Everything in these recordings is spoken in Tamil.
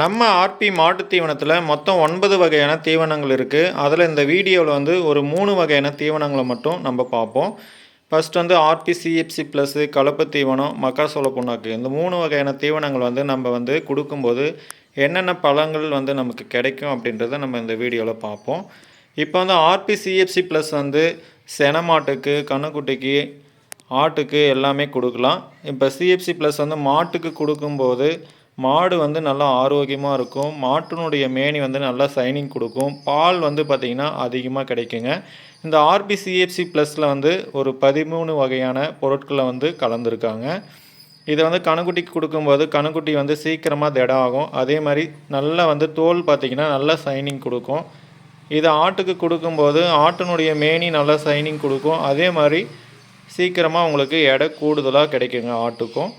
நம்ம ஆர்பி மாட்டு தீவனத்தில் மொத்தம் ஒன்பது வகையான தீவனங்கள் இருக்குது அதில் இந்த வீடியோவில் வந்து ஒரு மூணு வகையான தீவனங்களை மட்டும் நம்ம பார்ப்போம். ஃபஸ்ட் வந்து ஆர்பி சிஎஃப்சி ப்ளஸ்ஸு கலப்பு தீவனம் மக்காசோள புண்ணாக்கு. இந்த மூணு வகையான தீவனங்கள் வந்து நம்ம வந்து கொடுக்கும்போது என்னென்ன பழங்கள் வந்து நமக்கு கிடைக்கும் அப்படின்றத நம்ம இந்த வீடியோவில் பார்ப்போம். இப்போ வந்து ஆர்பி சிஎஃப்சி ப்ளஸ் வந்து செனமாட்டுக்கு கண்ணுக்குட்டிக்கு ஆட்டுக்கு எல்லாமே கொடுக்கலாம். இப்போ சிஎஃப்சி ப்ளஸ் வந்து மாட்டுக்கு கொடுக்கும்போது மாடு வந்து நல்லா ஆரோக்கியமாக இருக்கும். மாட்டினுடைய மேனி வந்து நல்லா சைனிங் கொடுக்கும். பால் வந்து பார்த்திங்கன்னா அதிகமாக கிடைக்குங்க. இந்த ஆர்பிசிஎஃப்சி ப்ளஸில் வந்து ஒரு பதிமூணு வகையான பொருட்களை வந்து கலந்துருக்காங்க. இதை வந்து கணுக்குட்டிக்கு கொடுக்கும்போது கணுக்குட்டி வந்து சீக்கிரமாக திடம் ஆகும் அதே மாதிரி நல்லா வந்து தோல் பார்த்திங்கன்னா நல்லா சைனிங் கொடுக்கும். இதை ஆட்டுக்கு கொடுக்கும்போது ஆட்டினுடைய மேனி நல்லா சைனிங் கொடுக்கும். அதே மாதிரி சீக்கிரமாக உங்களுக்கு எடை கூடுதலாக கிடைக்குங்க ஆட்டுக்கும்.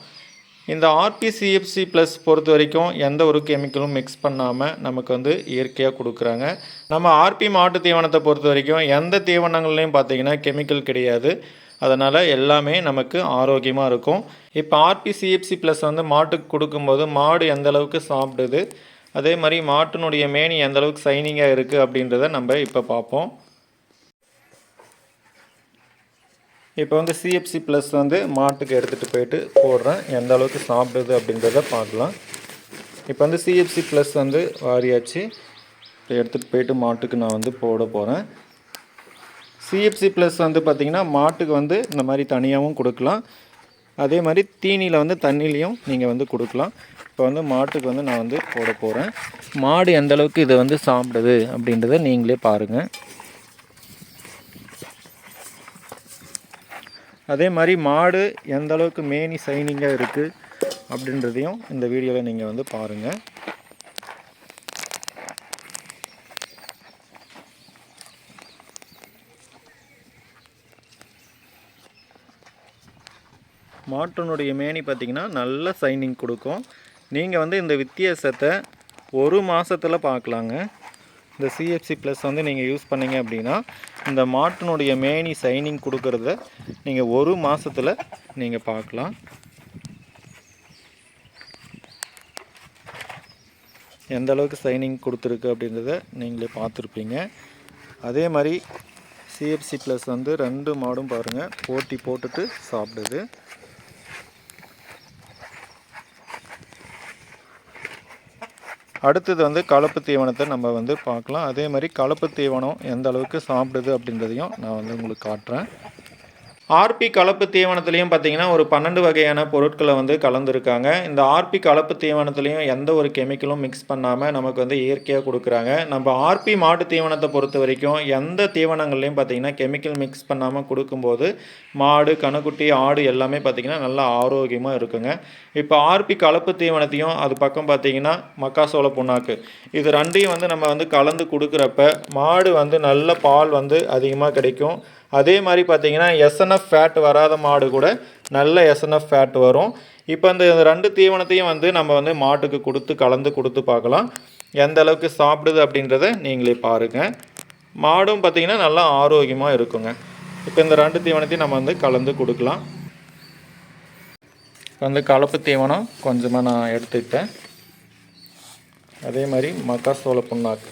இந்த ஆர்பிசிஎஃப்சி ப்ளஸ் பொறுத்த வரைக்கும் எந்த ஒரு கெமிக்கலும் மிக்ஸ் பண்ணாமல் நமக்கு வந்து இயற்கையாக கொடுக்குறாங்க. நம்ம ஆர்பி மாட்டு தீவனத்தை பொறுத்த வரைக்கும் எந்த தீவனங்கள்லையும் பார்த்தீங்கன்னா கெமிக்கல் கிடையாது. அதனால் எல்லாமே நமக்கு ஆரோக்கியமாக இருக்கும். இப்போ ஆர்பிசிஎஃப்சி ப்ளஸ் வந்து மாட்டுக்கு கொடுக்கும்போது மாடு எந்த அளவுக்கு சாப்பிடுது அதே மாதிரி மாட்டினுடைய மேனி எந்த அளவுக்கு சைனிங்காக இருக்குது அப்படின்றத நம்ம இப்போ பார்ப்போம். இப்போ வந்து சிஎஃப்சி ப்ளஸ் வந்து மாட்டுக்கு எடுத்துகிட்டு போயிட்டு போடுறேன். எந்த அளவுக்கு சாப்பிடுது அப்படின்றத பார்க்கலாம். இப்போ வந்து சிஎஃப்சி ப்ளஸ் வந்து வாரியாச்சு. இப்போ எடுத்துகிட்டு போயிட்டு மாட்டுக்கு நான் வந்து போட போகிறேன் சிஎஃப்சி ப்ளஸ் வந்து பார்த்திங்கன்னா மாட்டுக்கு வந்து இந்த மாதிரி தனியாகவும் கொடுக்கலாம். அதே மாதிரி தீனியில் வந்து தண்ணிலையும் நீங்கள் வந்து கொடுக்கலாம். இப்போ வந்து மாட்டுக்கு வந்து நான் வந்து போட போகிறேன் மாடு எந்த அளவுக்கு இதை வந்து சாப்பிடுது அப்படின்றத நீங்களே பாருங்கள் அதே மாதிரி மாடு எந்த அளவுக்கு மேனி சைனிங்காக இருக்குது அப்படின்றதையும் இந்த வீடியோவில் நீங்கள் வந்து பாருங்கள் மாட்டினுடைய மேனி பார்த்திங்கன்னா நல்ல சைனிங் கொடுக்கும். நீங்கள் வந்து இந்த வித்தியாசத்தை ஒரு மாதத்தில் பார்க்கலாங்க இந்த சிஎஃப்சி ப்ளஸ் வந்து நீங்கள் யூஸ் பண்ணீங்க அப்படின்னா இந்த மாட்டினுடைய மேனி சைனிங் கொடுக்கறத நீங்கள் ஒரு மாதத்தில் நீங்கள் பார்க்கலாம். எந்த அளவுக்கு சைனிங் கொடுத்துருக்கு அப்படின்றத நீங்களே பார்த்துருப்பீங்க. அதே மாதிரி சிஎஃப்சி ப்ளஸ் வந்து ரெண்டு மாடும் பாருங்கள் போட்டி போட்டுட்டு சாப்பிடுது. அடுத்தது வந்து கலப்பு தீவனத்தை நம்ம வந்து பார்க்கலாம். அதே மாதிரி கலப்பு தீவனம் எந்த அளவுக்கு சாப்பிடுது அப்படின்றதையும் நான் வந்து உங்களுக்கு காட்டுறேன். ஆர்பி கலப்பு தீவனத்துலேயும் பார்த்தீங்கன்னா ஒரு பன்னெண்டு வகையான பொருட்களை வந்து கலந்துருக்காங்க. இந்த ஆர்பி கலப்பு தீவனத்துலேயும் எந்த ஒரு கெமிக்கலும் மிக்ஸ் பண்ணாமல் நமக்கு வந்து இயற்கையாக கொடுக்குறாங்க. நம்ம ஆர்பி மாட்டு தீவனத்தை பொறுத்த வரைக்கும் எந்த தீவனங்கள்லையும் பார்த்தீங்கன்னா கெமிக்கல் மிக்ஸ் பண்ணாமல் கொடுக்கும்போது மாடு கணுக்குட்டி ஆடு எல்லாமே பார்த்திங்கன்னா நல்லா ஆரோக்கியமாக இருக்குங்க. இப்போ ஆர்பி கலப்பு தீவனத்தையும் அது பக்கம் பார்த்தீங்கன்னா மக்காசோள புண்ணாக்கு. இது ரெண்டையும் வந்து நம்ம வந்து கலந்து கொடுக்குறப்ப மாடு வந்து நல்ல பால் வந்து அதிகமாக கிடைக்கும். அதே மாதிரி பார்த்தீங்கன்னா எஸ்என்எஃப் ஃபேட் வராத மாடு கூட நல்ல எஸ்என்எஃப் ஃபேட் வரும். இப்போ இந்த ரெண்டு தீவனத்தையும் வந்து நம்ம வந்து மாட்டுக்கு கொடுத்து கலந்து கொடுத்து பார்க்கலாம். எந்த அளவுக்கு சாப்பிடுது அப்படின்றத நீங்களே பாருங்கள் மாடும் பார்த்திங்கன்னா நல்லா ஆரோக்கியமாக இருக்குங்க. இப்போ இந்த ரெண்டு தீவனத்தையும் நம்ம வந்து கலந்து கொடுக்கலாம். வந்து கலப்பு தீவனம் கொஞ்சமாக நான் எடுத்துக்கிட்டேன். அதே மாதிரி மக்காசோள புண்ணாக்கு.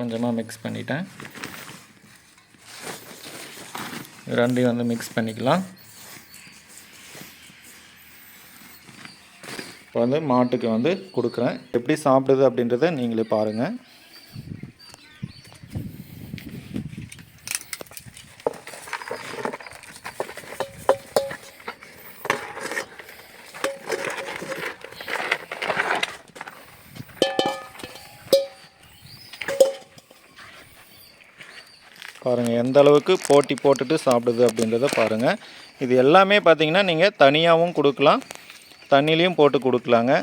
கொஞ்சமாக மிக்ஸ் பண்ணிட்டேன். ரெண்டையும் வந்து மிக்ஸ் பண்ணிக்கலாம். இப்போ வந்து மாட்டுக்கு வந்து கொடுக்குறேன். எப்படி சாப்பிடுது அப்படின்றத நீங்களே பாருங்கள் பாருங்கள் எந்த அளவுக்கு போட்டி போட்டுட்டு சாப்பிடுது அப்படின்றத பாருங்கள் இது எல்லாமே பார்த்தீங்கன்னா நீங்கள் தனியாகவும் கொடுக்கலாம் தண்ணிலையும் போட்டு கொடுக்கலாங்க.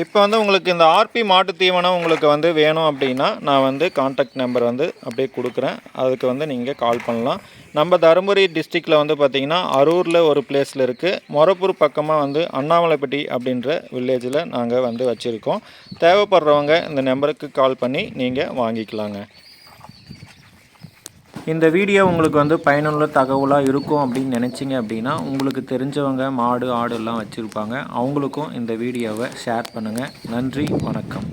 இப்போ வந்து உங்களுக்கு இந்த ஆர்பி மாட்டு தீவனம் உங்களுக்கு வந்து வேணும் அப்படின்னா நான் வந்து காண்டாக்ட் நம்பர் வந்து அப்படியே கொடுக்குறேன். அதுக்கு வந்து நீங்கள் கால் பண்ணலாம். நம்ம தருமபுரி டிஸ்ட்ரிக்டில் வந்து பார்த்திங்கன்னா அரூரில் ஒரு பிளேஸில் இருக்குது மொரப்பூர் பக்கமாக வந்து அண்ணாமலைப்பட்டி அப்படின்ற வில்லேஜில் நாங்கள் வந்து வச்சுருக்கோம். தேவைப்படுறவங்க இந்த நம்பருக்கு கால் பண்ணி நீங்கள் வாங்கிக்கலாங்க. இந்த வீடியோ உங்களுக்கு வந்து பயனுள்ள தகவலாக இருக்கும் அப்படின்னு நினச்சிங்க அப்படின்னா உங்களுக்கு தெரிஞ்சவங்க மாடு ஆடு எல்லாம் வச்சுருப்பாங்க. அவங்களுக்கும் இந்த வீடியோவை ஷேர் பண்ணுங்கள் நன்றி வணக்கம்.